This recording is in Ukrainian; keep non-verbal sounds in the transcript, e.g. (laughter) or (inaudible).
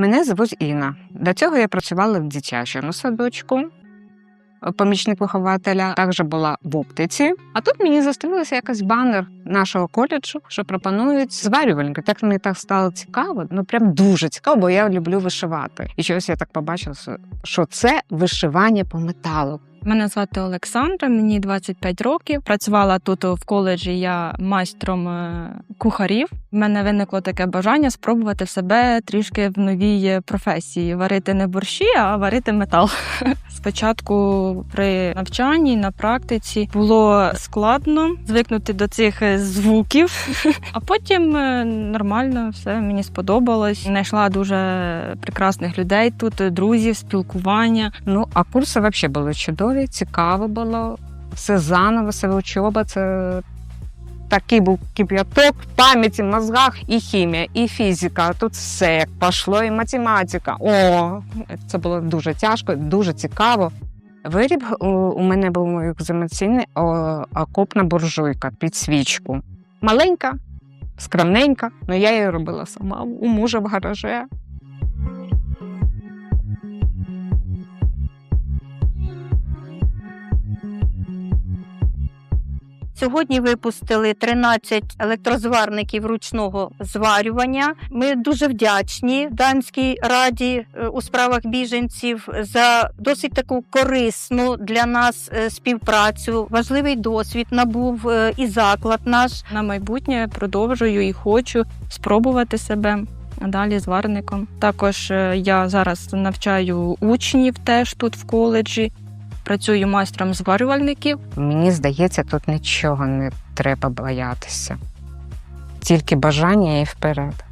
Мене звуть Інна. До цього я працювала в дитячому садочку. Помічник вихователя також була в оптиці. А тут мені зустрілося якось банер нашого коледжу, що пропонують зварювальники. Так мені так стало цікаво, ну прям дуже цікаво, бо я люблю вишивати. І чогось я так побачила, що- це вишивання по металу. Мене звати Олександра, мені 25 років. Працювала тут в коледжі я майстром е, кухарів. У мене виникло таке бажання спробувати себе трішки в новій професії варити не борщі, а варити метал. (laughs) Спочатку при навчанні на практиці було складно звикнути до цих е, звуків, (laughs) а потім е, нормально все мені сподобалось. Знайшла дуже прекрасних людей тут, друзів, спілкування. Ну а курси взагалі були чудові, цікаво було. Все заново, все учоба. Це такий був кип'яток в пам'яті, мозгах, і хімія, і фізика. Тут все як пішло, і математика. О, це було дуже тяжко, дуже цікаво. Виріб у, мене був екзаменаційний окопна буржуйка під свічку. Маленька, скромненька, але я її робила сама у мужа в гараже. Сьогодні випустили 13 електрозварників ручного зварювання. Ми дуже вдячні Данській раді е, у справах біженців за досить таку корисну для нас е, співпрацю. Важливий досвід набув е, і заклад наш. На майбутнє продовжую і хочу спробувати себе далі зварником. Також я зараз навчаю учнів теж тут в коледжі. Працюю майстром зварювальників. Мені здається, тут нічого не треба боятися. Тільки бажання і вперед.